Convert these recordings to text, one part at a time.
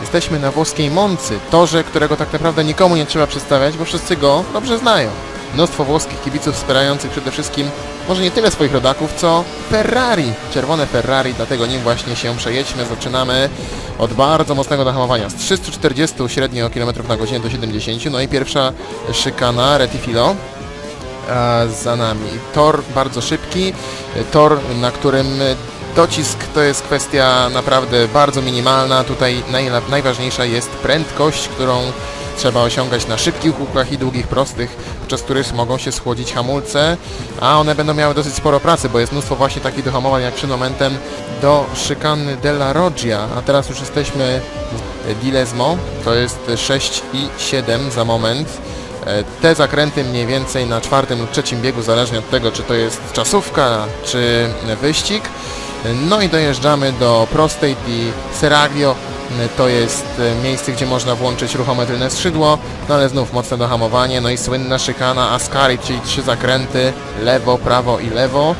Jesteśmy na włoskiej Moncy, torze, którego tak naprawdę nikomu nie trzeba przedstawiać, bo wszyscy go dobrze znają. Mnóstwo włoskich kibiców wspierających przede wszystkim może nie tyle swoich rodaków, co Ferrari. Czerwone Ferrari, dlatego nim właśnie się przejedźmy. Zaczynamy od bardzo mocnego zahamowania. Z 340 średnio km na godzinę do 70. No i pierwsza szykana Retifilo za nami. Tor bardzo szybki, tor, na którym docisk to jest kwestia naprawdę bardzo minimalna. Tutaj najważniejsza jest prędkość, którą trzeba osiągać na szybkich łukach i długich prostych, podczas których mogą się schłodzić hamulce, a one będą miały dosyć sporo pracy, bo jest mnóstwo właśnie takich dohamowań jak przed momentem do szykany della Roggia, a teraz już jesteśmy di Lesmo, to jest 6 i 7 za moment. E, Te zakręty mniej więcej na czwartym lub trzecim biegu, zależnie od tego, czy to jest czasówka, czy wyścig. No i dojeżdżamy do prostej di Seraglio. To jest e, miejsce, gdzie można włączyć ruchome tylne skrzydło, no ale znów mocne dohamowanie, no i słynna szykana Ascari, czyli trzy zakręty, lewo, prawo i lewo.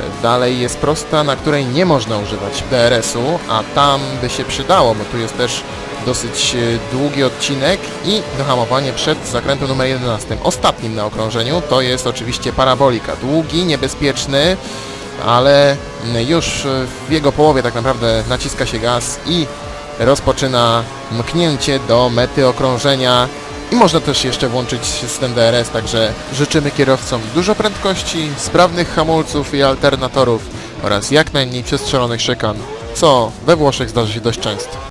E, Dalej jest prosta, na której nie można używać DRS-u, a tam by się przydało, bo tu jest też dosyć e, długi odcinek i dohamowanie przed zakrętem numer 11. Ostatnim na okrążeniu to jest oczywiście parabolika. Długi, niebezpieczny, ale już w jego połowie tak naprawdę naciska się gaz i rozpoczyna mknięcie do mety okrążenia i można też jeszcze włączyć system DRS, także życzymy kierowcom dużo prędkości, sprawnych hamulców i alternatorów oraz jak najmniej przestrzelonych szykan, co we Włoszech zdarzy się dość często.